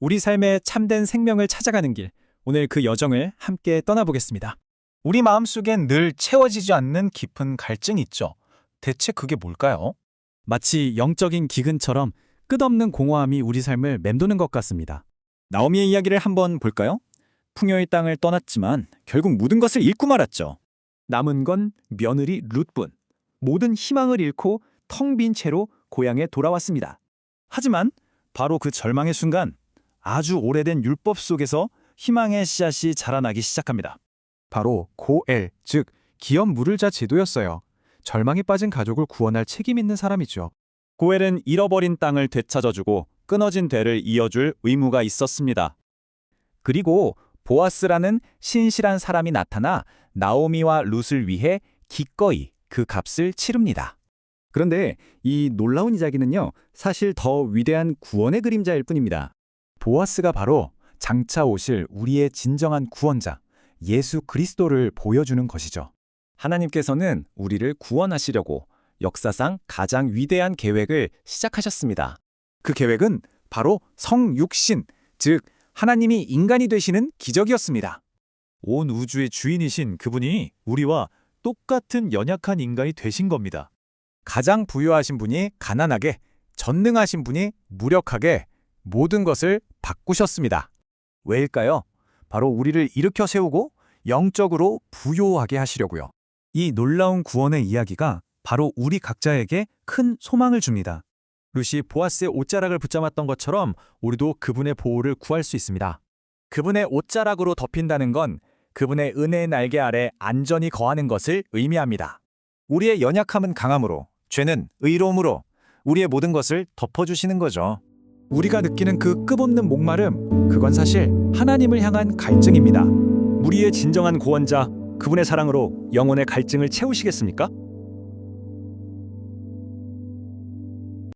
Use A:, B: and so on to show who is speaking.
A: 우리 삶의 참된 생명을 찾아가는 길. 오늘 그 여정을 함께 떠나보겠습니다.
B: 우리 마음속엔 늘 채워지지 않는 깊은 갈증이 있죠. 대체 그게 뭘까요?
A: 마치 영적인 기근처럼 끝없는 공허함이 우리 삶을 맴도는 것 같습니다.
C: 나오미의 이야기를 한번 볼까요? 풍요의 땅을 떠났지만 결국 모든 것을 잃고 말았죠.
D: 남은 건 며느리 룻뿐. 모든 희망을 잃고 텅 빈 채로 고향에 돌아왔습니다.
C: 하지만 바로 그 절망의 순간 아주 오래된 율법 속에서 희망의 씨앗이 자라나기 시작합니다.
D: 바로 고엘, 즉 기업 물을 자 제도였어요. 절망에 빠진 가족을 구원할 책임 있는 사람이죠.
C: 고엘은 잃어버린 땅을 되찾아주고 끊어진 대를 이어줄 의무가 있었습니다. 그리고 보아스라는 신실한 사람이 나타나 나오미와 룻을 위해 기꺼이 그 값을 치릅니다.
E: 그런데 이 놀라운 이야기는요, 사실 더 위대한 구원의 그림자일 뿐입니다.
C: 보아스가 바로 장차 오실 우리의 진정한 구원자, 예수 그리스도를 보여주는 것이죠. 하나님께서는 우리를 구원하시려고 역사상 가장 위대한 계획을 시작하셨습니다. 그 계획은 바로 성육신, 즉 하나님이 인간이 되시는 기적이었습니다. 온 우주의 주인이신 그분이 우리와 똑같은 연약한 인간이 되신 겁니다. 가장 부유하신 분이 가난하게, 전능하신 분이 무력하게 모든 것을 바꾸셨습니다. 왜일까요? 바로 우리를 일으켜 세우고 영적으로 부요하게 하시려고요. 이 놀라운 구원의 이야기가 바로 우리 각자에게 큰 소망을 줍니다. 루시 보아스의 옷자락을 붙잡았던 것처럼 우리도 그분의 보호를 구할 수 있습니다. 그분의 옷자락으로 덮인다는 건 그분의 은혜의 날개 아래 안전히 거하는 것을 의미합니다. 우리의 연약함은 강함으로, 죄는 의로움으로 우리의 모든 것을 덮어주시는 거죠. 우리가 느끼는 그 끝없는 목마름, 그건 사실 하나님을 향한 갈증입니다.
A: 우리의 진정한 구원자, 그분의 사랑으로 영혼의 갈증을 채우시겠습니까?